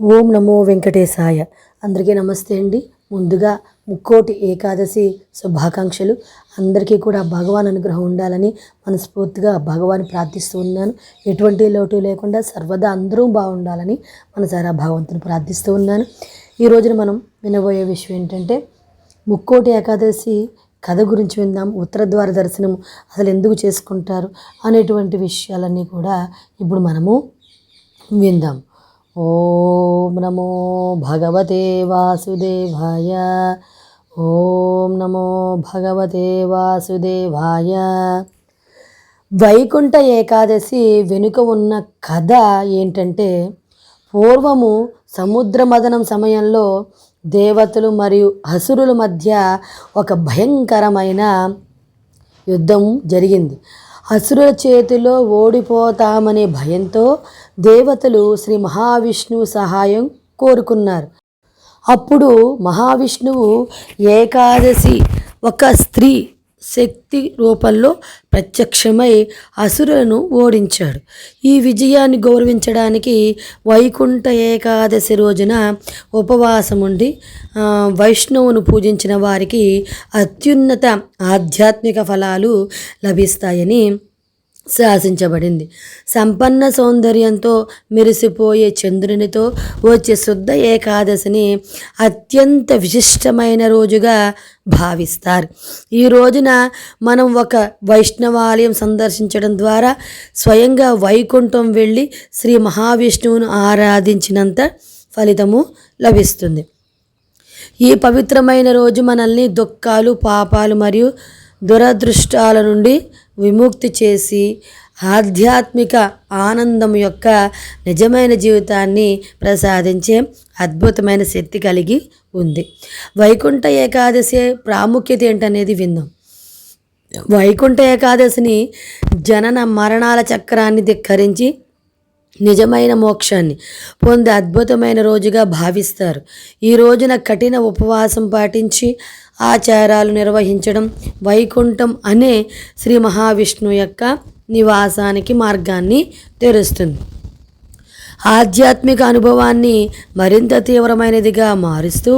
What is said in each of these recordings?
ఓం నమో వెంకటేశాయ. అందరికీ నమస్తే అండి. ముందుగా ముక్కోటి ఏకాదశి శుభాకాంక్షలు. అందరికీ కూడా భగవాన్ అనుగ్రహం ఉండాలని మనస్ఫూర్తిగా భగవాన్ ప్రార్థిస్తూ ఉన్నాను. ఎటువంటి లోటు లేకుండా సర్వదా అందరూ బాగుండాలని మనసారా భగవంతుని ప్రార్థిస్తూ ఉన్నాను. ఈ రోజున మనం వినబోయే విషయం ఏంటంటే ముక్కోటి ఏకాదశి కథ గురించి విందాం. ఉత్తర ద్వార దర్శనం అసలు ఎందుకు చేసుకుంటారు అనేటువంటి విషయాలన్నీ కూడా ఇప్పుడు మనము విందాం. ఓం నమో భగవతే వాసుదేవాయ. ఓం నమో భగవతే వాసుదేవాయ. వైకుంఠ ఏకాదశి వెనుక ఉన్న కథ ఏంటంటే పూర్వము సముద్ర మదనం సమయంలో దేవతలు మరియు అసురుల మధ్య ఒక భయంకరమైన యుద్ధం జరిగింది. అసురుల చేతిలో ఓడిపోతామనే భయంతో దేవతలు శ్రీ మహావిష్ణువు సహాయం కోరుకున్నారు. అప్పుడు మహావిష్ణువు ఏకాదశి ఒక స్త్రీ శక్తి రూపంలో ప్రత్యక్షమై అసురులను ఓడించాడు. ఈ విజయాన్ని గౌరవించడానికి వైకుంఠ ఏకాదశి రోజున ఉపవాసం ఉండి వైష్ణవును పూజించిన వారికి అత్యున్నత ఆధ్యాత్మిక ఫలాలు లభిస్తాయని శాసించబడింది. సంపన్న సౌందర్యంతో మెరిసిపోయే చంద్రునితో వచ్చే శుద్ధ ఏకాదశిని అత్యంత విశిష్టమైన రోజుగా భావిస్తారు. ఈ రోజున మనం ఒక వైష్ణవాలయం సందర్శించడం ద్వారా స్వయంగా వైకుంఠం వెళ్ళి శ్రీ మహావిష్ణువును ఆరాధించినంత ఫలితము లభిస్తుంది. ఈ పవిత్రమైన రోజు మనల్ని దుఃఖాలు పాపాలు మరియు దురదృష్టాల నుండి విముక్తి చేసి ఆధ్యాత్మిక ఆనందం యొక్క నిజమైన జీవితాన్ని ప్రసాదించే అద్భుతమైన శక్తి కలిగి ఉంది. వైకుంఠ ఏకాదశి ప్రాముఖ్యత ఏంటనేది విందాం. వైకుంఠ ఏకాదశిని జనన మరణాల చక్రాన్ని ధిక్కరించి నిజమైన మోక్షాన్ని పొందే అద్భుతమైన రోజుగా భావిస్తారు. ఈ రోజున కఠిన ఉపవాసం పాటించి ఆచారాలు నిర్వహించడం వైకుంఠం అనే శ్రీ మహావిష్ణు యొక్క నివాసానికి మార్గాన్ని తెరుస్తుంది. ఆధ్యాత్మిక అనుభవాన్ని మరింత తీవ్రమైనదిగా మారుస్తూ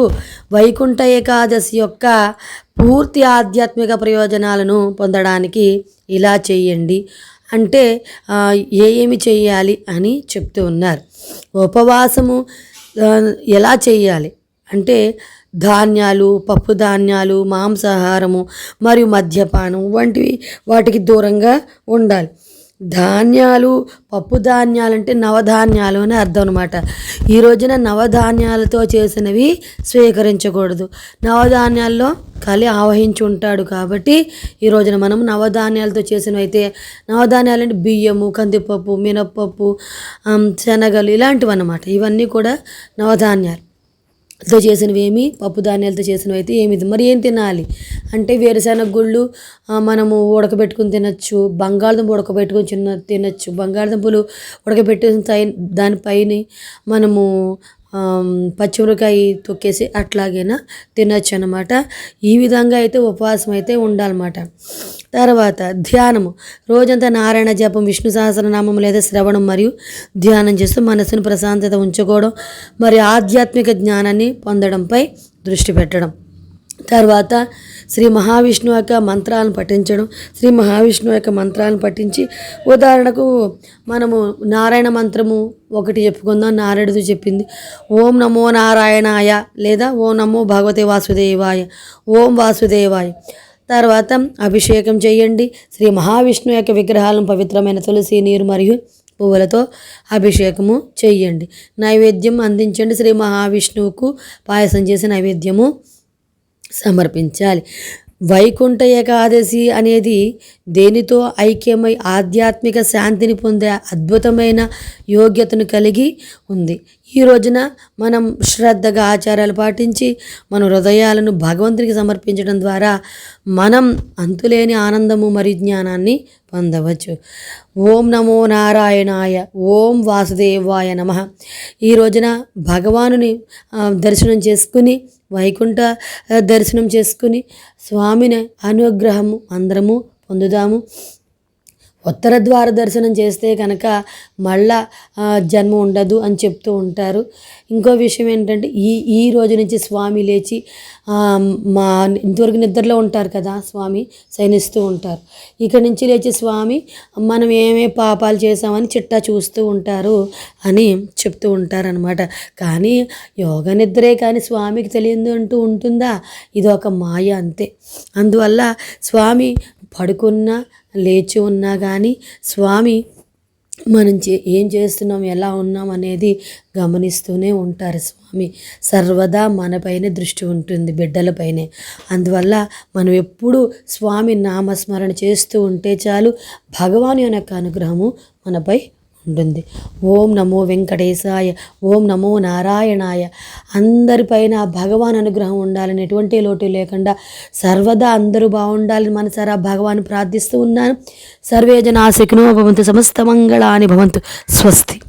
వైకుంఠ ఏకాదశి యొక్క పూర్తి ఆధ్యాత్మిక ప్రయోజనాలను పొందడానికి ఇలా చేయండి అంటే ఏ ఏమి చేయాలి అని చెప్తూ ఉన్నారు. ఉపవాసము ఎలా చేయాలి అంటే ధాన్యాలు పప్పు ధాన్యాలు మాంసాహారము మరియు మద్యపానం వంటివి వాటికి దూరంగా ఉండాలి. ధాన్యాలు పప్పు ధాన్యాలు అంటే నవధాన్యాలు అని అర్థం అనమాట ఈ రోజున నవధాన్యాలతో చేసినవి స్వీకరించకూడదు. నవధాన్యాల్లో కలి ఆవహించి ఉంటాడు కాబట్టి ఈ రోజున మనం నవధాన్యాలతో చేసినవి అయితే నవధాన్యాలు అంటే బియ్యము కందిపప్పు మినప్పప్పు శనగలు ఇలాంటివి అన్నమాట. ఇవన్నీ కూడా నవధాన్యాలు. తో చేసినవి ఏమి? పప్పు ధాన్యాలతో చేసినవి అయితే ఏమి మరి ఏం తినాలి? అంటే వేరుశెనగ గుళ్ళు మనము ఉడకబెట్టుకుని తినచ్చు బంగాళదుంప ఉడకబెట్టుకుని చిన్న తినచ్చు. బంగాళదుంపలు ఉడకబెట్టిన తై- దానిపైన మనము పచ్చిమిరకాయ తొక్కేసి అట్లాగైనా తినచ్చు అనమాట ఈ విధంగా అయితే ఉపవాసం అయితే ఉండాలన్నమాట. తర్వాత ధ్యానము. రోజంతా నారాయణ జపం విష్ణు సహస్రనామం లేదా శ్రవణం మరియు ధ్యానం చేస్తూ మనసును ప్రశాంతత ఉంచుకోవడం మరియు ఆధ్యాత్మిక జ్ఞానాన్ని పొందడంపై దృష్టి పెట్టడం. తర్వాత శ్రీ మహావిష్ణు యొక్క మంత్రాలను పఠించడం. శ్రీ మహావిష్ణువు యొక్క మంత్రాలను పఠించి ఉదాహరణకు మనము నారాయణ మంత్రము ఒకటి చెప్పుకుందాం. నారాయణుడు చెప్పింది ఓం నమో నారాయణాయ లేదా ఓం నమో భగవతే వాసుదేవాయ ఓం వాసుదేవాయ తర్వాత అభిషేకం చేయండి. శ్రీ మహావిష్ణు యొక్క విగ్రహాలను పవిత్రమైన తులసి నీరు మరియు పువ్వులతో అభిషేకము చేయండి. నైవేద్యం అందించండి. శ్రీ మహావిష్ణువుకు పాయసం చేసి నైవేద్యము సమర్పించాలి. వైకుంఠ ఏకాదశి అనేది దేనితో ఐక్యమై ఆధ్యాత్మిక శాంతిని పొందే అద్భుతమైన యోగ్యతను కలిగి ఉంది. ఈ రోజున మనం శ్రద్ధగా ఆచారాలు పాటించి మన హృదయాలను భగవంతునికి సమర్పించడం ద్వారా మనం అంతులేని ఆనందము మరియు జ్ఞానాన్ని పొందవచ్చు. ఓం నమో నారాయణాయ ఓం వాసుదేవాయ నమ. ఈ రోజున భగవానుని దర్శనం చేసుకుని వైకుంఠ దర్శనం చేసుకుని స్వామిని అనుగ్రహము అందరము పొందుదాము. ఉత్తర ద్వార దర్శనం చేస్తే కనుక మళ్ళా జన్మ ఉండదు అని చెప్తూ ఉంటారు. ఇంకో విషయం ఏంటంటే ఈ ఈ రోజు నుంచి స్వామి లేచి మా ఇంతవరకు నిద్రలో ఉంటారు కదా స్వామి శయనిస్తూ ఉంటారు. ఇక్కడి నుంచి లేచి స్వామి మనం ఏమే పాపాలు చేసామని చిట్టా చూస్తూ ఉంటారు అని చెప్తూ ఉంటారనమాట కానీ యోగ నిద్రే కానీ స్వామికి తెలియదు అంటూ ఉంటుందా? ఇది ఒక మాయ అంతే. అందువల్ల స్వామి పడుకున్నా లేచి ఉన్నా కానీ స్వామి మనం చే ఏం చేస్తున్నాం ఎలా ఉన్నాం అనేది గమనిస్తూనే ఉంటారు స్వామి. సర్వదా మనపైనే దృష్టి ఉంటుంది బిడ్డలపైనే. అందువల్ల మనం ఎప్పుడూ స్వామి నామస్మరణ చేస్తూ ఉంటే చాలు భగవాన్ యొక్క అనుగ్రహము మనపై ఉంటుంది. ఓం నమో వెంకటేశాయ ఓం నమో నారాయణాయ. అందరిపైన ఆ భగవాన్ అనుగ్రహం ఉండాలని ఎటువంటి లోటు లేకుండా సర్వదా అందరూ బాగుండాలని మనసారా భగవాన్ ప్రార్థిస్తూ ఉన్నాను. సర్వే జనాశకునో భవంతు సమస్త మంగళాని భవంతు. స్వస్తి.